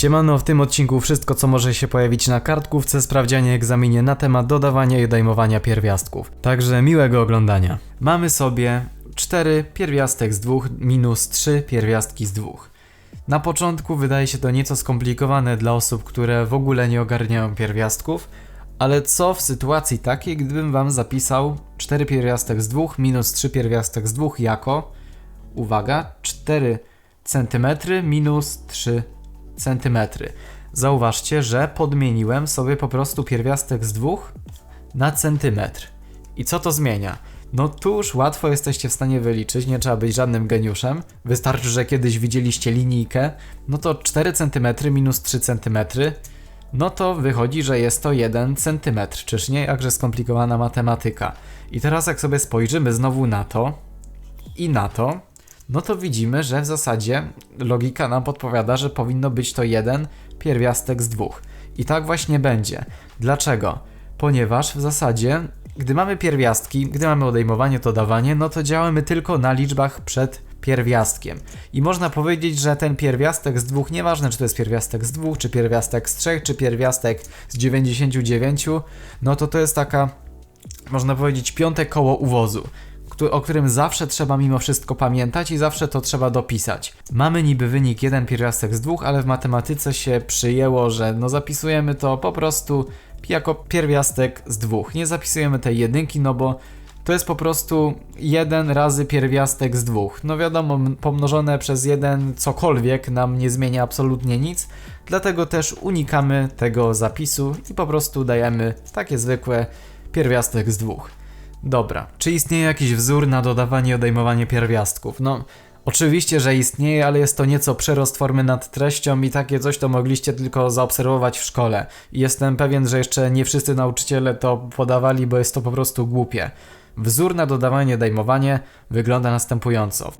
Siemano, w tym odcinku wszystko co może się pojawić na kartkówce, sprawdzianie, egzaminie na temat dodawania i odejmowania pierwiastków. Także miłego oglądania. Mamy sobie 4 pierwiastek z 2 minus 3 pierwiastki z 2. Na początku wydaje się to nieco skomplikowane dla osób, które w ogóle nie ogarniają pierwiastków, ale co w sytuacji takiej, gdybym wam zapisał 4 pierwiastek z 2 minus 3 pierwiastek z 2 jako, uwaga, 4 cm minus 3 cm. Zauważcie, że podmieniłem sobie po prostu pierwiastek z 2 na centymetr. I co to zmienia? No tu już łatwo jesteście w stanie wyliczyć, nie trzeba być żadnym geniuszem. Wystarczy, że kiedyś widzieliście linijkę, no to 4 cm minus 3 cm, no to wychodzi, że jest to 1 cm. Czyż nie? Jakże skomplikowana matematyka. I teraz jak sobie spojrzymy znowu na to i na to, no to widzimy, że w zasadzie logika nam podpowiada, że powinno być to jeden pierwiastek z dwóch. I tak właśnie będzie. Dlaczego? Ponieważ w zasadzie, gdy mamy pierwiastki, gdy mamy odejmowanie, dodawanie, no to działamy tylko na liczbach przed pierwiastkiem. I można powiedzieć, że ten pierwiastek z dwóch, nieważne czy to jest pierwiastek z dwóch, czy pierwiastek z trzech, czy pierwiastek z 99, no to to jest taka, można powiedzieć, piąte koło uwozu o którym zawsze trzeba mimo wszystko pamiętać i zawsze to trzeba dopisać. Mamy niby wynik jeden pierwiastek z dwóch, ale w matematyce się przyjęło, że no zapisujemy to po prostu jako pierwiastek z dwóch. Nie zapisujemy tej jedynki, no bo to jest po prostu jeden razy pierwiastek z dwóch. No wiadomo, pomnożone przez jeden cokolwiek nam nie zmienia absolutnie nic, dlatego też unikamy tego zapisu i po prostu dajemy takie zwykłe pierwiastek z dwóch. Dobra, czy istnieje jakiś wzór na dodawanie i odejmowanie pierwiastków? No, oczywiście, że istnieje, ale jest to nieco przerost formy nad treścią i takie coś to mogliście tylko zaobserwować w szkole. Jestem pewien, że jeszcze nie wszyscy nauczyciele to podawali, bo jest to po prostu głupie. Wzór na dodawanie i odejmowanie wygląda następująco.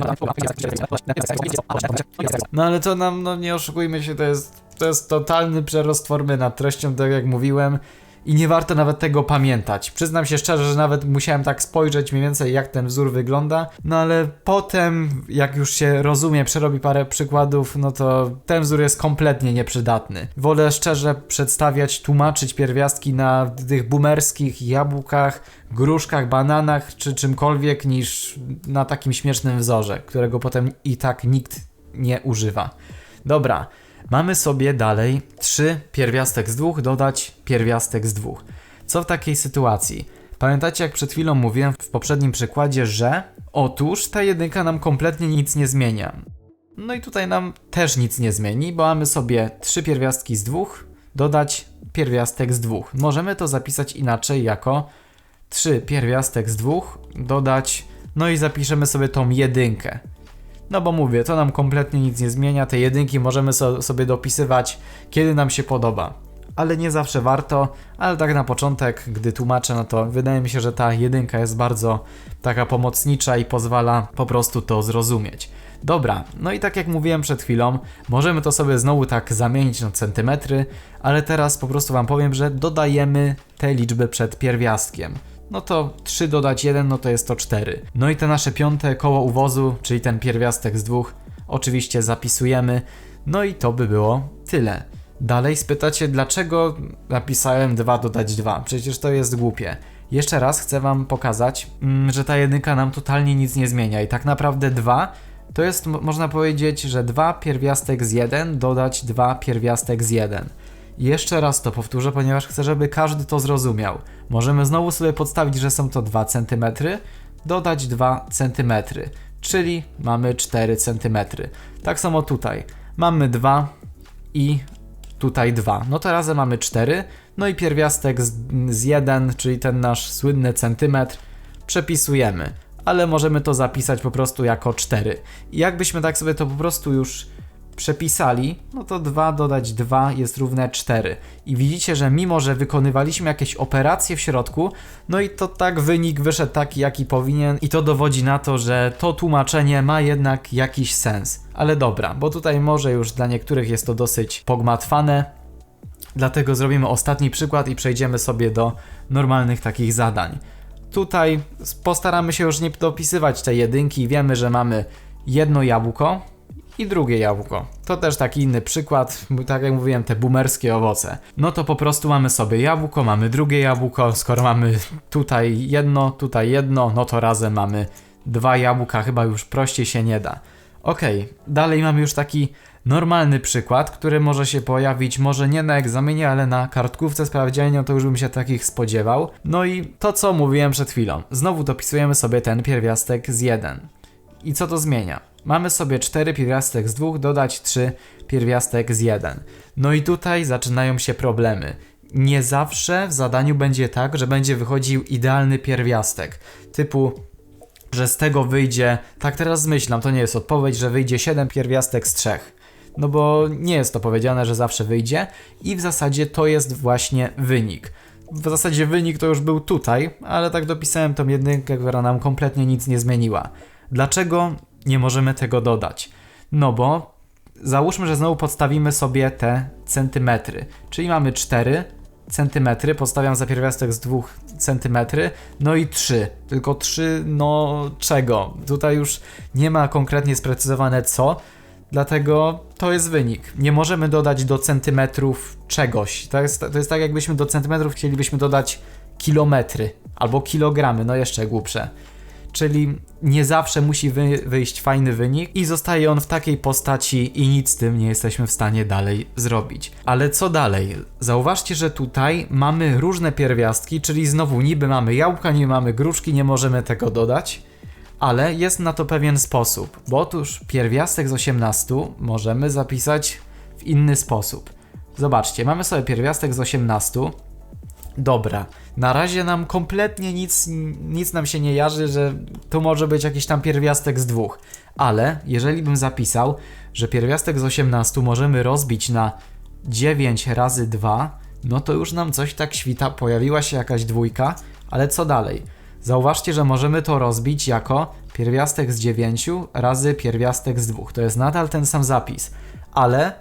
No ale to nam, no nie oszukujmy się, to jest, to jest totalny przerost formy nad treścią, tak jak mówiłem. I nie warto nawet tego pamiętać. Przyznam się szczerze, że nawet musiałem tak spojrzeć mniej więcej jak ten wzór wygląda. No ale potem, jak już się rozumie, przerobi parę przykładów, no to ten wzór jest kompletnie nieprzydatny. Wolę szczerze przedstawiać, tłumaczyć pierwiastki na tych boomerskich jabłkach, gruszkach, bananach czy czymkolwiek niż na takim śmiesznym wzorze, którego potem i tak nikt nie używa. Dobra, mamy sobie dalej 3 pierwiastek z dwóch dodać pierwiastek z dwóch. Co w takiej sytuacji? Pamiętacie, jak przed chwilą mówiłem w poprzednim przykładzie, że otóż ta jedynka nam kompletnie nic nie zmienia. No i tutaj nam też nic nie zmieni, bo mamy sobie 3 pierwiastki z dwóch dodać pierwiastek z dwóch. Możemy to zapisać inaczej jako 3 pierwiastek z dwóch dodać, no i zapiszemy sobie tą jedynkę. No bo mówię, to nam kompletnie nic nie zmienia. Te jedynki możemy so, sobie dopisywać, kiedy nam się podoba. Ale nie zawsze warto, ale tak na początek, gdy tłumaczę, no to wydaje mi się, że ta jedynka jest bardzo taka pomocnicza i pozwala po prostu to zrozumieć. Dobra, no i tak jak mówiłem przed chwilą, możemy to sobie znowu tak zamienić na centymetry, ale teraz po prostu Wam powiem, że dodajemy te liczby przed pierwiastkiem no to 3 dodać 1, no to jest to 4. No i te nasze piąte koło uwozu, czyli ten pierwiastek z dwóch, oczywiście zapisujemy. No i to by było tyle. Dalej spytacie, dlaczego napisałem 2 dodać 2? Przecież to jest głupie. Jeszcze raz chcę Wam pokazać, mm, że ta jedynka nam totalnie nic nie zmienia i tak naprawdę 2 to jest, mo- można powiedzieć, że 2 pierwiastek z 1 dodać 2 pierwiastek z 1. Jeszcze raz to powtórzę, ponieważ chcę, żeby każdy to zrozumiał. Możemy znowu sobie podstawić, że są to 2 cm, dodać 2 cm, czyli mamy 4 cm. Tak samo tutaj. Mamy 2 i tutaj 2. No to razem mamy 4. No i pierwiastek z, z 1, czyli ten nasz słynny centymetr, przepisujemy. Ale możemy to zapisać po prostu jako 4. I jakbyśmy tak sobie to po prostu już przepisali, no to 2 dodać 2 jest równe 4. I widzicie, że mimo, że wykonywaliśmy jakieś operacje w środku, no i to tak wynik wyszedł taki, jaki powinien, i to dowodzi na to, że to tłumaczenie ma jednak jakiś sens. Ale dobra, bo tutaj może już dla niektórych jest to dosyć pogmatwane, dlatego zrobimy ostatni przykład i przejdziemy sobie do normalnych takich zadań. Tutaj postaramy się już nie dopisywać tej jedynki, wiemy, że mamy jedno jabłko, i drugie jabłko. To też taki inny przykład, tak jak mówiłem, te boomerskie owoce. No to po prostu mamy sobie jabłko, mamy drugie jabłko, skoro mamy tutaj jedno, tutaj jedno, no to razem mamy dwa jabłka, chyba już prościej się nie da. Okej, dalej mamy już taki normalny przykład, który może się pojawić może nie na egzaminie, ale na kartkówce sprawdzianie, to już bym się takich spodziewał. No i to co mówiłem przed chwilą. Znowu dopisujemy sobie ten pierwiastek z 1. I co to zmienia? Mamy sobie 4 pierwiastek z 2, dodać 3 pierwiastek z 1. No i tutaj zaczynają się problemy. Nie zawsze w zadaniu będzie tak, że będzie wychodził idealny pierwiastek. Typu że z tego wyjdzie, tak teraz zmyślam, to nie jest odpowiedź, że wyjdzie 7 pierwiastek z 3. No bo nie jest to powiedziane, że zawsze wyjdzie i w zasadzie to jest właśnie wynik. W zasadzie wynik to już był tutaj, ale tak dopisałem tą jedynkę, która nam kompletnie nic nie zmieniła. Dlaczego nie możemy tego dodać? No bo załóżmy, że znowu podstawimy sobie te centymetry, czyli mamy 4 centymetry, podstawiam za pierwiastek z 2 centymetry, no i 3. Tylko 3, no czego? Tutaj już nie ma konkretnie sprecyzowane co, dlatego to jest wynik. Nie możemy dodać do centymetrów czegoś. To jest, to jest tak, jakbyśmy do centymetrów chcielibyśmy dodać kilometry albo kilogramy, no jeszcze głupsze. Czyli nie zawsze musi wy, wyjść fajny wynik i zostaje on w takiej postaci i nic z tym nie jesteśmy w stanie dalej zrobić. Ale co dalej? Zauważcie, że tutaj mamy różne pierwiastki, czyli znowu niby mamy jabłka, nie mamy gruszki, nie możemy tego dodać. Ale jest na to pewien sposób, bo otóż pierwiastek z 18 możemy zapisać w inny sposób. Zobaczcie, mamy sobie pierwiastek z 18. Dobra, na razie nam kompletnie nic, nic nam się nie jarzy, że to może być jakiś tam pierwiastek z dwóch. Ale jeżeli bym zapisał, że pierwiastek z 18 możemy rozbić na 9 razy 2, no to już nam coś tak świta, pojawiła się jakaś dwójka, ale co dalej? Zauważcie, że możemy to rozbić jako pierwiastek z 9 razy pierwiastek z 2. To jest nadal ten sam zapis, ale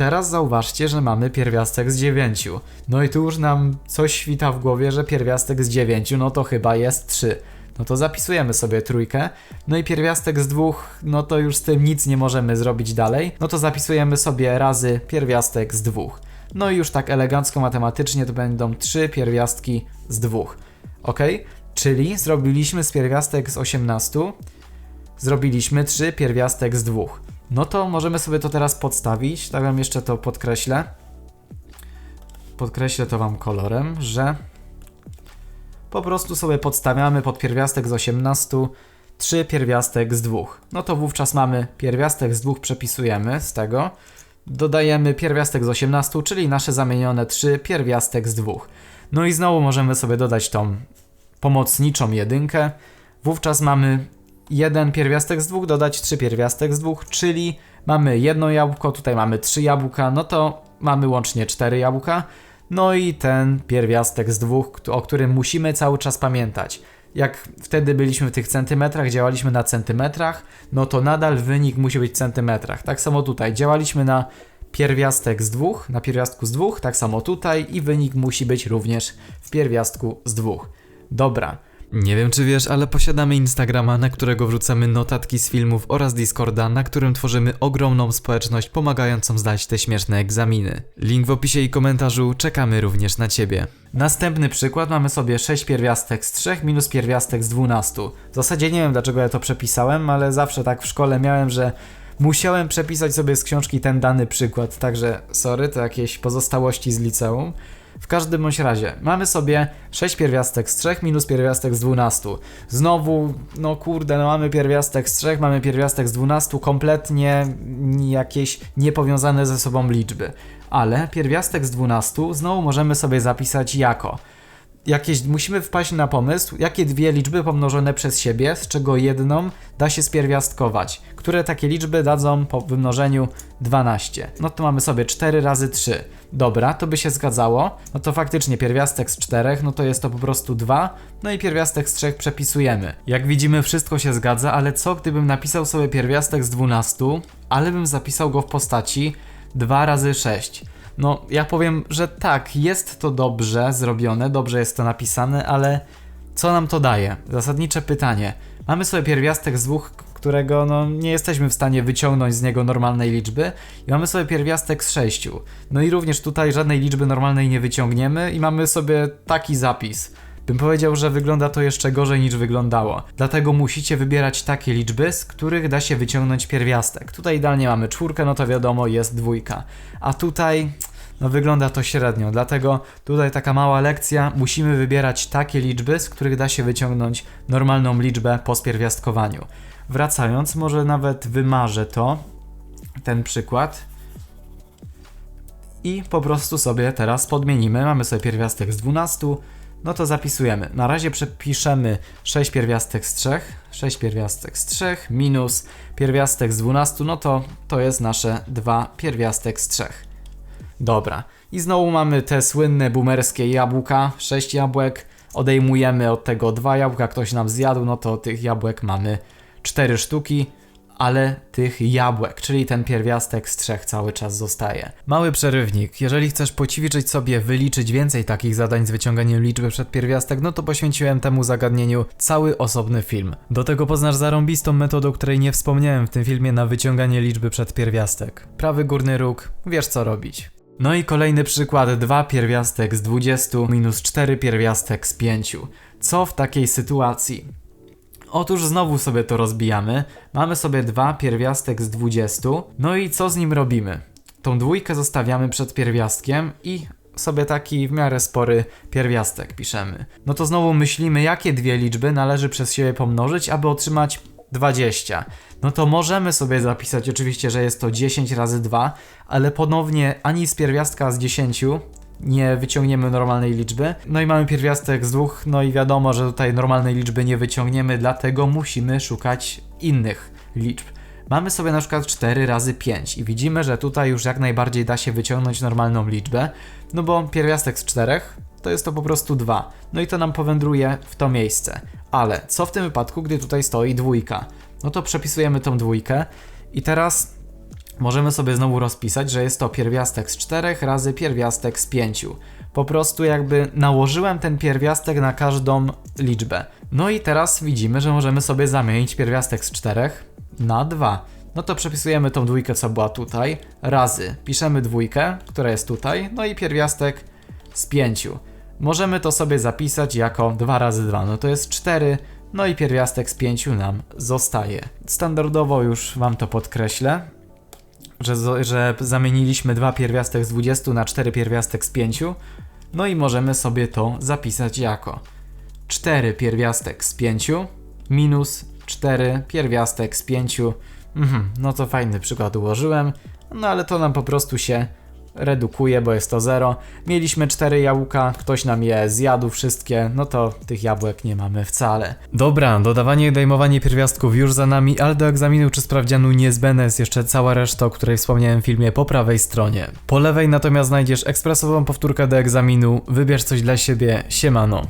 teraz zauważcie, że mamy pierwiastek z 9. No i tu już nam coś świta w głowie, że pierwiastek z 9 no to chyba jest 3. No to zapisujemy sobie trójkę. No i pierwiastek z dwóch, no to już z tym nic nie możemy zrobić dalej. No to zapisujemy sobie razy pierwiastek z dwóch. No i już tak elegancko matematycznie to będą trzy pierwiastki z dwóch. Ok? Czyli zrobiliśmy z pierwiastek z 18, zrobiliśmy 3 pierwiastek z 2. No to możemy sobie to teraz podstawić, tak wam jeszcze to podkreślę. Podkreślę to wam kolorem, że po prostu sobie podstawiamy pod pierwiastek z 18 3 pierwiastek z 2. No to wówczas mamy pierwiastek z 2 przepisujemy z tego. Dodajemy pierwiastek z 18, czyli nasze zamienione 3 pierwiastek z 2. No i znowu możemy sobie dodać tą pomocniczą jedynkę. Wówczas mamy jeden pierwiastek z dwóch, dodać trzy pierwiastek z dwóch, czyli mamy jedno jabłko, tutaj mamy trzy jabłka, no to mamy łącznie cztery jabłka. No i ten pierwiastek z dwóch, o którym musimy cały czas pamiętać. Jak wtedy byliśmy w tych centymetrach, działaliśmy na centymetrach, no to nadal wynik musi być w centymetrach. Tak samo tutaj działaliśmy na pierwiastek z dwóch, na pierwiastku z dwóch, tak samo tutaj i wynik musi być również w pierwiastku z dwóch. Dobra. Nie wiem czy wiesz, ale posiadamy Instagrama, na którego wrzucamy notatki z filmów oraz Discorda, na którym tworzymy ogromną społeczność pomagającą zdać te śmieszne egzaminy. Link w opisie i komentarzu, czekamy również na Ciebie. Następny przykład mamy sobie 6 pierwiastek z 3 minus pierwiastek z 12. W zasadzie nie wiem dlaczego ja to przepisałem, ale zawsze tak w szkole miałem, że musiałem przepisać sobie z książki ten dany przykład, także sorry, to jakieś pozostałości z liceum. W każdym bądź razie, mamy sobie 6 pierwiastek z 3 minus pierwiastek z 12. Znowu, no kurde, no mamy pierwiastek z 3, mamy pierwiastek z 12, kompletnie jakieś niepowiązane ze sobą liczby. Ale pierwiastek z 12 znowu możemy sobie zapisać jako jakieś, musimy wpaść na pomysł, jakie dwie liczby pomnożone przez siebie, z czego jedną da się spierwiastkować, które takie liczby dadzą po wymnożeniu 12. No to mamy sobie 4 razy 3. Dobra, to by się zgadzało. No to faktycznie pierwiastek z 4, no to jest to po prostu 2, no i pierwiastek z 3 przepisujemy. Jak widzimy wszystko się zgadza, ale co gdybym napisał sobie pierwiastek z 12, ale bym zapisał go w postaci 2 razy 6. No, ja powiem, że tak, jest to dobrze zrobione, dobrze jest to napisane, ale co nam to daje? Zasadnicze pytanie. Mamy sobie pierwiastek z dwóch, którego no, nie jesteśmy w stanie wyciągnąć z niego normalnej liczby i mamy sobie pierwiastek z 6. No i również tutaj żadnej liczby normalnej nie wyciągniemy i mamy sobie taki zapis. Bym powiedział, że wygląda to jeszcze gorzej niż wyglądało. Dlatego musicie wybierać takie liczby, z których da się wyciągnąć pierwiastek. Tutaj idealnie mamy czwórkę, no to wiadomo, jest dwójka. A tutaj no wygląda to średnio, dlatego tutaj taka mała lekcja, musimy wybierać takie liczby, z których da się wyciągnąć normalną liczbę po spierwiastkowaniu. Wracając, może nawet wymarzę to, ten przykład i po prostu sobie teraz podmienimy. Mamy sobie pierwiastek z 12, no to zapisujemy. Na razie przepiszemy 6 pierwiastek z 3, 6 pierwiastek z 3 minus pierwiastek z 12, no to to jest nasze 2 pierwiastek z 3. Dobra. I znowu mamy te słynne boomerskie jabłka, 6 jabłek. Odejmujemy od tego dwa jabłka, ktoś nam zjadł, no to tych jabłek mamy 4 sztuki, ale tych jabłek, czyli ten pierwiastek z trzech cały czas zostaje. Mały przerywnik. Jeżeli chcesz poćwiczyć sobie wyliczyć więcej takich zadań z wyciąganiem liczby przed pierwiastek, no to poświęciłem temu zagadnieniu cały osobny film. Do tego poznasz zarąbistą metodę, o której nie wspomniałem w tym filmie na wyciąganie liczby przed pierwiastek. Prawy górny róg, wiesz co robić. No i kolejny przykład, 2 pierwiastek z 20 minus 4 pierwiastek z 5. Co w takiej sytuacji? Otóż znowu sobie to rozbijamy. Mamy sobie 2 pierwiastek z 20. No i co z nim robimy? Tą dwójkę zostawiamy przed pierwiastkiem i sobie taki w miarę spory pierwiastek piszemy. No to znowu myślimy, jakie dwie liczby należy przez siebie pomnożyć, aby otrzymać 20. No to możemy sobie zapisać oczywiście, że jest to 10 razy 2, ale ponownie ani z pierwiastka z 10 nie wyciągniemy normalnej liczby. No i mamy pierwiastek z dwóch, no i wiadomo, że tutaj normalnej liczby nie wyciągniemy, dlatego musimy szukać innych liczb. Mamy sobie na przykład 4 razy 5 i widzimy, że tutaj już jak najbardziej da się wyciągnąć normalną liczbę, no bo pierwiastek z 4 to jest to po prostu 2. No i to nam powędruje w to miejsce. Ale co w tym wypadku, gdy tutaj stoi dwójka? No to przepisujemy tą dwójkę i teraz możemy sobie znowu rozpisać, że jest to pierwiastek z 4 razy pierwiastek z 5. Po prostu jakby nałożyłem ten pierwiastek na każdą liczbę. No i teraz widzimy, że możemy sobie zamienić pierwiastek z 4 na 2. No to przepisujemy tą dwójkę, co była tutaj, razy. Piszemy dwójkę, która jest tutaj, no i pierwiastek z 5. Możemy to sobie zapisać jako 2 razy 2, no to jest 4, no i pierwiastek z 5 nam zostaje. Standardowo już Wam to podkreślę, że, że zamieniliśmy 2 pierwiastek z 20 na 4 pierwiastek z 5, no i możemy sobie to zapisać jako 4 pierwiastek z 5 minus 4 pierwiastek z 5. Mhm, no to fajny przykład ułożyłem, no ale to nam po prostu się redukuje, bo jest to 0. Mieliśmy 4 jabłka, ktoś nam je zjadł wszystkie, no to tych jabłek nie mamy wcale. Dobra, dodawanie i odejmowanie pierwiastków już za nami, ale do egzaminu czy sprawdzianu niezbędna jest jeszcze cała reszta, o której wspomniałem w filmie po prawej stronie. Po lewej natomiast znajdziesz ekspresową powtórkę do egzaminu, wybierz coś dla siebie, siemano.